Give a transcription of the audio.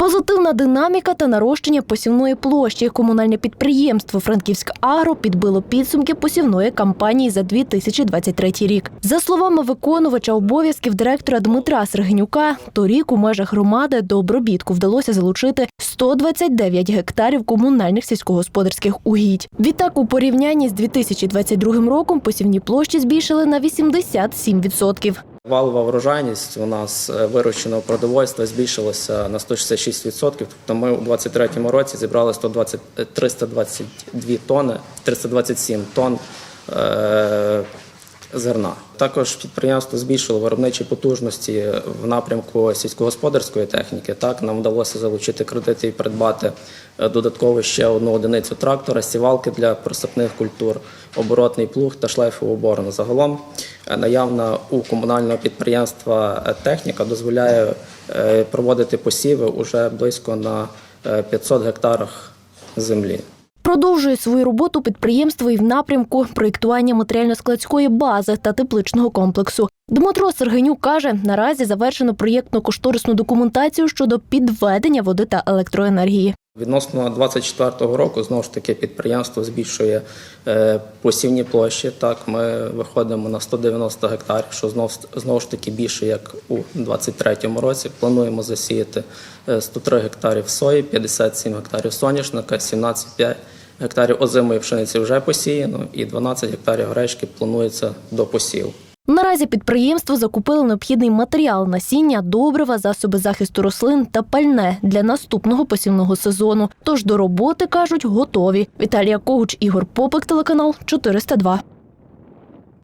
Позитивна динаміка та нарощення посівної площі. Комунальне підприємство Франківськ Агро підбило підсумки посівної кампанії за 2023 рік. За словами виконувача обов'язків директора Дмитра Сергенюка, торік у межах громади до обробітку вдалося залучити 129 гектарів комунальних сільськогосподарських угідь. Відтак, у порівнянні з 2022 роком посівні площі збільшили на 87%. Валова врожайність у нас е, вирощеного продовольства збільшилася на 166%. Тобто ми у 2023 році зібрали 120, е, 322 тонни, 327 тонн е, зерна. Також підприємство збільшило виробничі потужності в напрямку сільськогосподарської техніки. Так нам вдалося залучити кредити і придбати е, додатково ще одну одиницю трактора, сівалки для присипних культур, оборотний плуг та шлейфову оборону. Загалом е, наявна у комунального підприємства е, техніка дозволяє проводити посіви уже близько на е, 500 гектарах землі. Продовжує свою роботу підприємство і в напрямку проєктування матеріально-складської бази та тепличного комплексу. Дмитро Сергенюк каже, наразі завершено проєктно-кошторисну документацію щодо підведення води та електроенергії. Відносно 24 року знову ж таки підприємство збільшує е, посівні площі. Так, ми виходимо на 190 гектарів, що знов знову ж таки більше як у 23 році. Плануємо засіяти е, 103 гектарів сої, 57 гектарів соняшника, 17,5 гектарів озимої пшениці вже посіяно, і 12 гектарів гречки планується до посів. Наразі підприємство закупило необхідний матеріал насіння, добрива, засоби захисту рослин та пальне для наступного посівного сезону. Тож до роботи кажуть готові. Віталія Когуч, Ігор Попик, телеканал 402.